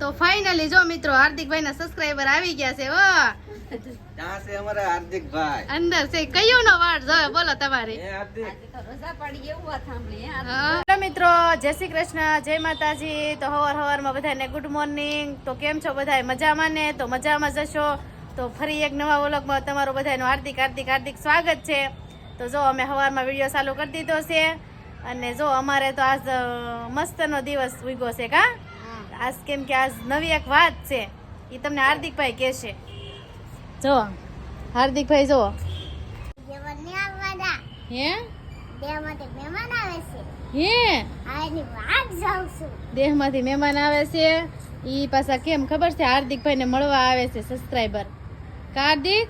તો ફાઇનલી જો મિત્રો હાર્દિકભાઈ ના સબસ્ક્રાઇબર આવી ગયા છે અમારા હાર્દિક અંદર છે કયું નો જોવે બોલો તમારી. એ હાર્દિક. હા. મિત્રો જય શ્રી કૃષ્ણ જય માતાજી. તો હવાર હવારમાં બધાને ગુડ મોર્નિંગ તો કેમ છો બધા મજામાં ને? તો મજામાં જશો તો ફરી એક નવા વ્લોગમાં તમારું બધાનું હાર્દિક હાર્દિક હાર્દિક સ્વાગત છે. તો જો અમે સવારમાં વીડિયો ચાલુ કરી દીધો છે. અને જો અમારે તો આજ મસ્તનો દિવસ ઉગ્યો છે કા? આજ કેમ કે આજ નવી એક વાત છે. એ તમને હાર્દિકભાઈ કહેશે. જો હાર્દિકભાઈ જો. હે? મહેમાન આવે છે. હે? દેહમાંથી મહેમાન આવે છે. ઈ પાછા કેમ ખબર છે હાર્દિકભાઈ ને મળવા આવે છે સબસ્ક્રાઈબર હાર્દિક?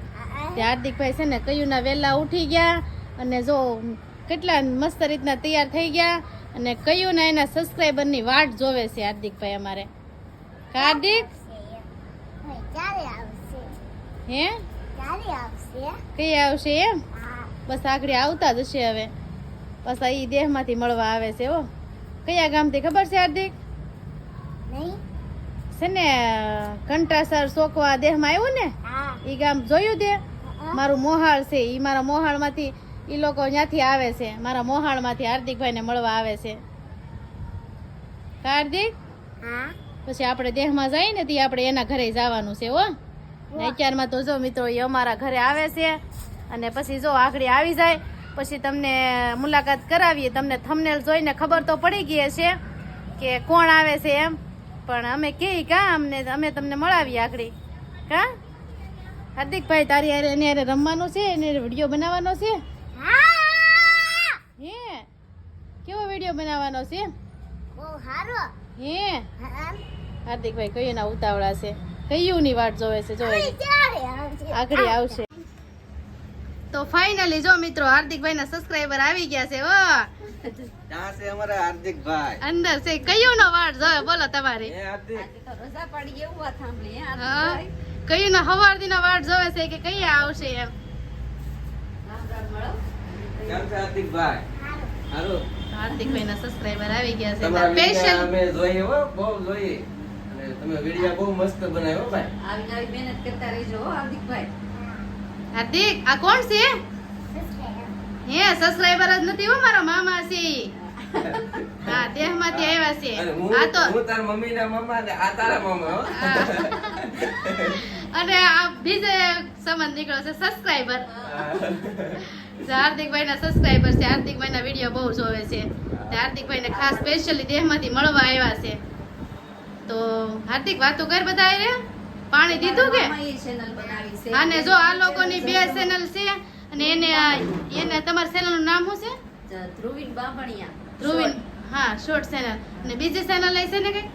તે હાર્દિકભાઈ છે ને કયું ના વહેલા ઉઠી ગયા અને જો કેટલા મસ્ત રીતના તૈયાર થઈ ગયા. અને કયું ના એના સબસ્ક્રાઈબરની વાટ જોવે છે હાર્દિકભાઈ અમારે? હાર્દિક? હે? કઈ આવશે એમ? બસ આગળ આવતા જ હશે હવે. પાછા ઈ દેહમાંથી મળવા આવે છે હો. કયા ગામથી ખબર છે હાર્દિક? છે ને કંટાસર સોકવા દેહમાં આવ્યું ને? એ ઈ ગામ જોયું તે? મારું મોહાળ છે. ઈ મારા મોહાળમાંથી ઈ લોકો ત્યાંથી આવે છે. મારા મોહાણમાંથી હાર્દિકભાઈને મળવા આવે છે. હાર્દિક? હા? પછી આપણે દેહમાં જઈએ ને તે આપણે એના ઘરે જવાનું છે હો. અત્યારમાં તો જો મિત્રો એ અમારા ઘરે આવે છે અને પછી જો આગળ આવી જાય પછી તમને મુલાકાત કરાવીએ. તમને થમનેલ જોઈને ખબર તો પડી ગઈ હશે કે કોણ આવે છે એમ. પણ અમે કે કા અમને અમે તમને મળાવીએ આગળ. કા? હાર્દિકભાઈ તારી એની રમવાનું છે? એને વીડિયો બનાવવાનો છે? હા? હે કેવો વીડિયો બનાવવાનો છે? બહુ સારો હે? હાર્દિકભાઈ કયું ના ઉતાવળા છે? કયું ની વાટ જોવે છે. જોવે આગળ આવશે. તો ફાઇનલી જો મિત્રો હાર્દિકભાઈ ના સબસ્ક્રાઇબર આવી ગયા છે અમારા હાર્દિક અંદર છે. કયું નો વાટ જોવે બોલો તમારે. એ હાર્દિક. હા કયું ના હવાર દી વાટ જોવે છે કે કઈ આવશે એમ? કેમ છે હાર્દિકભાઈ? ના સબસ્ક્રાઇબર આવી ગયા છે. તમારા વીડિયો સ્પેશિયલ અમે જોઈએ હો બહુ જોઈએ. અને તમે વીડિયો બહુ મસ્ત બનાવ્યો હો ભાઈ. હાર્દિક આ કોણ છે? હે સબસ્ક્રાઇબર જ નથી હો મારા મામા છે. હા દેહમાંથી આવ્યા છે. આ તો હું તારા મમ્મી ના મમ્મા ને આ તારા મમ્મા અને આ બીજે સંબંધ નીકળ્યો છે સબસ્ક્રાઇબર હાર્દિકભાઈ ના સબસ્ક્રાઇબર છે. હાર્દિકભાઈ ના વીડિયો બહુ જોવે છે. તે હાર્દિકભાઈ ને ખાસ સ્પેશિયલી દેહમાંથી મળવા આવ્યા છે. તો હાર્દિક વાતો કર બધા રે? પાણી દીધું કે? અને જો આ લોકોની બે ચેનલ છે અને એને આ- એને તમારી ચેનલનું નામ શું છે? ધ્રુવીન હા શોર્ટ ચેનલ અને બીજી ચેનલ એ છે ને કઈ?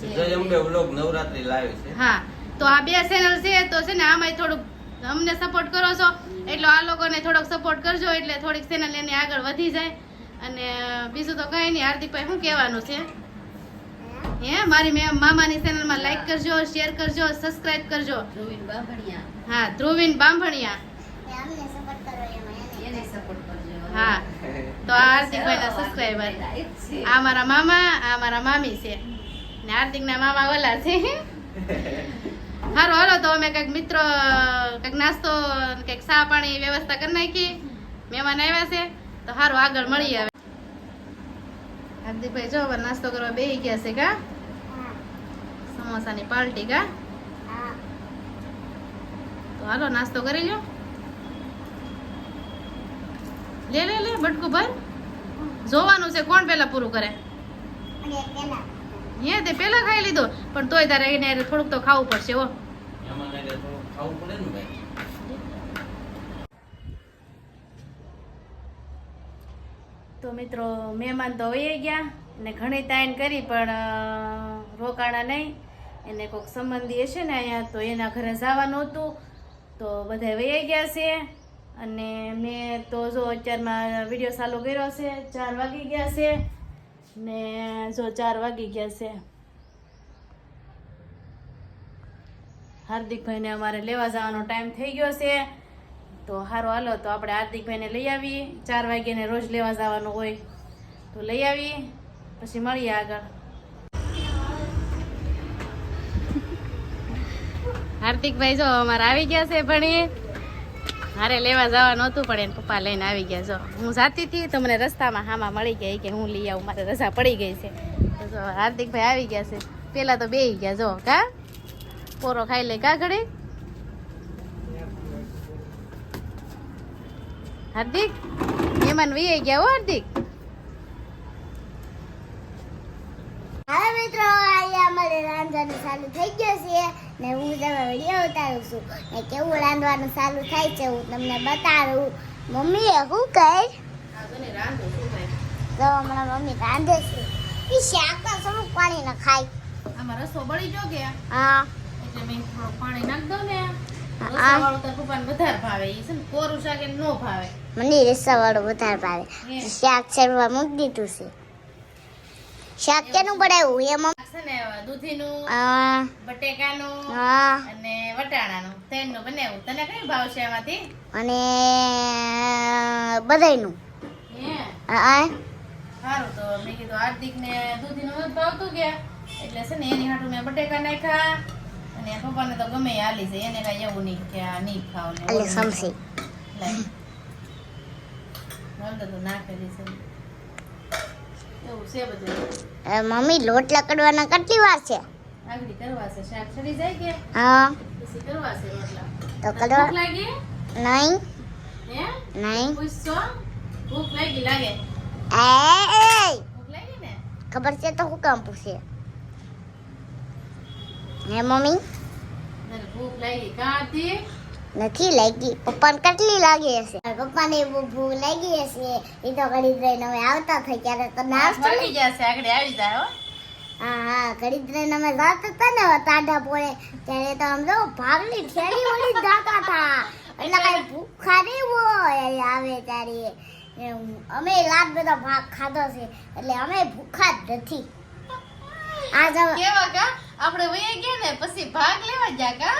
જય અંબે વ્લોગ નવરાત્રી લાવે છે. હા તો આ બે ચેનલ છે તો છે ને આમાંય થોડુંક અમને સપોર્ટ કરો છો એટલો આ લોકોને થોડોક સપોર્ટ કરજો એટલે થોડીક ચેનલ એની આગળ વધી જાય. અને બીજું તો કંઈ નહીં હાર્દિકભાઈ શું કહેવાનું છે? હે મારી મેમ મામાની ચેનલમાં લાઈક કરજો શેર કરજો સબસ્ક્રાઇબ કરજો. હા ધ્રુવીન બાંભણિયા. અમને સપોર્ટ કરો એમાં એને. હા તો આ હાર્દિકભાઈના સબસ્ક્રાઇબર આ મારા મામા આ મારા મામી છે. ને હાર્દિકના મામા ઓલા છે. હારું હાલો તો અમે કંઈક મિત્રો કંઈક નાસ્તો કંઈક ચા પાણી વ્યવસ્થા કરી નાખી. મહેમાન આવ્યા છે તો હારું આગળ મળી આવે હાર્દિકભાઈ જો હવે નાસ્તો કરવા બેસી ગયા છે કા? સમોસા સમોસાની પાર્ટી કા? હા. તો હાલો નાસ્તો કરી લો લે લે લે બટકું ભર. જોવાનું છે કોણ પેલા પૂરું કરે? હે તે પેલા ખાઈ લીધો. પણ તોય તારે એને થોડુંક તો ખાવું પડશે હો. તો મિત્રો, મહેમાન તો વહી ગયા ને ઘણી તાઈન કરી, પણ રોકાણા નહીં. એને કોઈક સંબંધી હશે ને અહીંયા, તો એના ઘરે જવાનું હતું. તો બધા વહી ગયા છે. અને મેં તો જો અત્યારમાં વીડિયો ચાલુ કર્યો છે, ચાર વાગી ગયા છે. ને જો ચાર વાગી ગયા છે. હાર્દિકભાઈને અમારે લેવા જવાનો ટાઈમ થઈ ગયો છે. તો સારું હાલો, તો આપણે હાર્દિકભાઈને લઈ આવીએ ચાર વાગ્યાને રોજ લેવા જવાનું હોય તો લઈ આવીએ પછી મળીએ આગળ. હાર્દિકભાઈ જો અમારે આવી ગયા છે ભણી. મારે લેવા જવાનું હતું, પણ એને પપ્પા લઈને આવી ગયા જો. હું જાતી હતી તો મને રસ્તામાં હામાં મળી ગઈ કે હું લઈ આવું, મારે રજા પડી ગઈ છે. તો જો હાર્દિકભાઈ આવી ગયા છે. પહેલાં તો બેહી ગયા જો, કા? પોરો ખાઈ લે. કા ઘડી હાર્દિક મહેમાન વી ગયા હો હાર્દિક. હવે મિત્રો અહીંયા અમારે રાંધવાનું ચાલુ થઈ ગયું છે ને હું તમે વીડિયો ઉતારું છું. ને કેવું રાંધવાનું ચાલુ થાય છે હું તમને બતાડું મમ્મીએ શું કહે? તો હમણાં મમ્મી રાંધે છે. એ શાક તો પાણી ન ખાય આમાં રસો બળી જો ગયા હા. એટલે મેં થોડું પાણી નાખ દઉં ને રસાવાળું તાર પપ્પાને વધારે ભાવે. ઈ છે ને કોરું શાક એને નો ભાવે. મને રસાવાળું વધારે ભાવે. શાક ચડવા મૂકી દીધું છે. શાક કેનું બનાવ્યું? એ છે ને દૂધીનું બટેકાનું અને વટાણાનું. ત્રણનું બનાવ્યું. તને કયું ભાવશે એમાંથી અને બધાયનું. હે? સારું તો મેં કીધું હાર્દિક ને દૂધીનું ભાવ ભાવતું ગયા એટલે છે ને એની હાટું મેં બટેકા નાખ્યા. અને પપ્પાને તો ગમે હાલી જાય એને કાંઈ એવું નહીં કે આ નહીં એટલે સમસી છે છે મમ્મી લોટ લકડવાના કેટલી વાર છે? છે છે તો કડવા નહીં. નહીં. ભૂખ લાગી લાગે. એ ખબર છે તો હું કામ પૂછે? હે મમ્મી? ભૂખ લાગી કાંથી? નથી લાગી. પપ્પાને કેટલી લાગી હશે? પપ્પાને બહુ ભૂખ લાગી હશે. એ તો ઘડી રહીને અમે આવતા થઈ ત્યારે તો નાસ્તો થઈ જશે આગળ આવી જાય હો. હા હા ઘડી રહીને અમે જાતા હતા ને ટાઢા પોળે ત્યારે તો આમ જો ભાગની ઠેલી જાતા હતા. એટલે કઈ ભૂખા નહીં હોય આવે ત્યારે. અમે લાટ બધો ભાગ ખાધો છે. એટલે અમે ભૂખા જ નથી. આજ કેવા કા? આપણે વયા ગયા ને પછી ભાગ લેવા ગયા કા?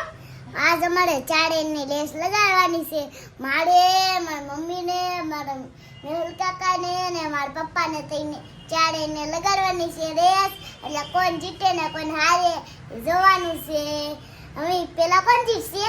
આજ અમારે ચારેયની લેસ લગાડવાની છે. મારે મારા મમ્મીને મારા મેહુલ કાકાને ને મારા પપ્પાને થઈને ચારેયને લગાડવાની છે રેસ. એટલે કોણ જીતે ને કોણ હારે જવાનું છે. હવે પેલા કોણ જીતશે?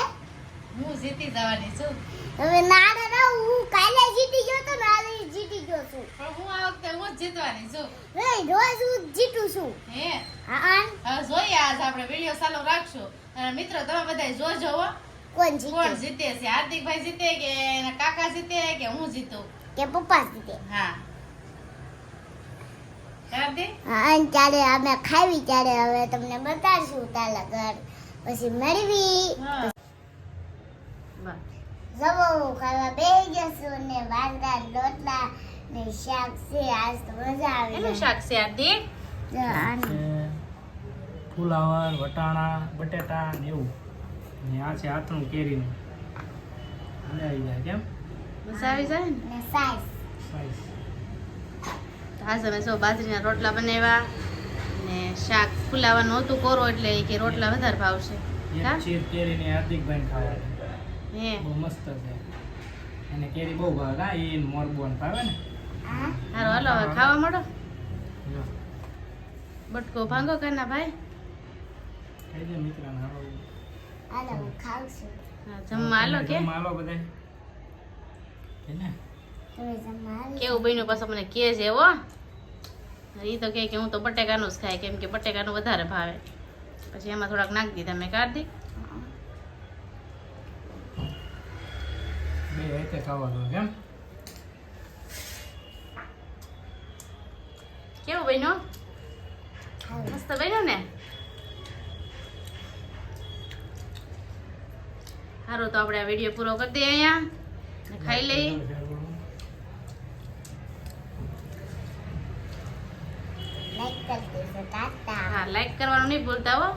હું જીતી જવાની છું. હવે નાના ના હું કાલે જીતી ગયો તો ને જીતી ગયો છું. પણ હું આ વખતે હું જ જીતવાની છું. હવે રોજ હું જીતું છું. હે? હા હવે જોઈએ આજ આપણે વીડિયો ચાલુ રાખશું. અને મિત્રો તમે બધા જોજો હો. કોણ કોણ જીતે જીતે છે? હાર્દિકભાઈ જીતે કે એના કાકા જીતે કે હું જીતું? કે પપ્પા જીતે? હા. હા અને ત્યારે અમે ખાવી ત્યારે હવે તમને બતાડશું તાલા ઘર. પછી મેળવી. હા. જવો ખાવા બેસી જશું ને વાંદા લોટલા ને શાક છે આજ તો મજા આવે એનું શાક છે હાર્દિક. છે ફુલાવર વટાણા બટેટા ને એવું ને આ છે આથણું કેરીનું મજા આવી જાય કેમ મજા આવી જાય ને સાઈઝ સાઈઝ તો આજ અમે જો બાજરીના રોટલા બનાવ્યા ને શાક ફુલાવવાનું હતું કોરો એટલે કે રોટલા વધારે ભાવશે હા? ચીર કેરીને હાર્દિકભાઈ ખાવા હે બહુ મસ્ત છે. અને કેરી બહુ ભાવે. હા એ મોરબો ને ભાવે ને. હારો હાલો હવે ખાવા મળો. બટકો ભાંગો કરના ભાઈ. ખાઈ દે મિત્ર હારો હાલો હું ખાઉં છું. જમવા હાલો કે? જમવા હાલો બધે ને? કેવું બન્યું પાછો મને કે છે હો? એ તો કે હું તો બટેકાનું જ ખાય કેમ કે બટેકાનું વધારે ભાવે. પછી એમાં થોડાક નાખી દીધા મેં કાઢી. બે રીતે ખાવાનું કેમ કેવું બન્યું. મસ્ત બન્યો ને? સારું તો આપણે આ વીડિયો પૂરો કરી દઈએ અહીંયા ખાઈ લઈએ. ટાટા હા લાઈક કરવાનું નહીં ભૂલતા હો.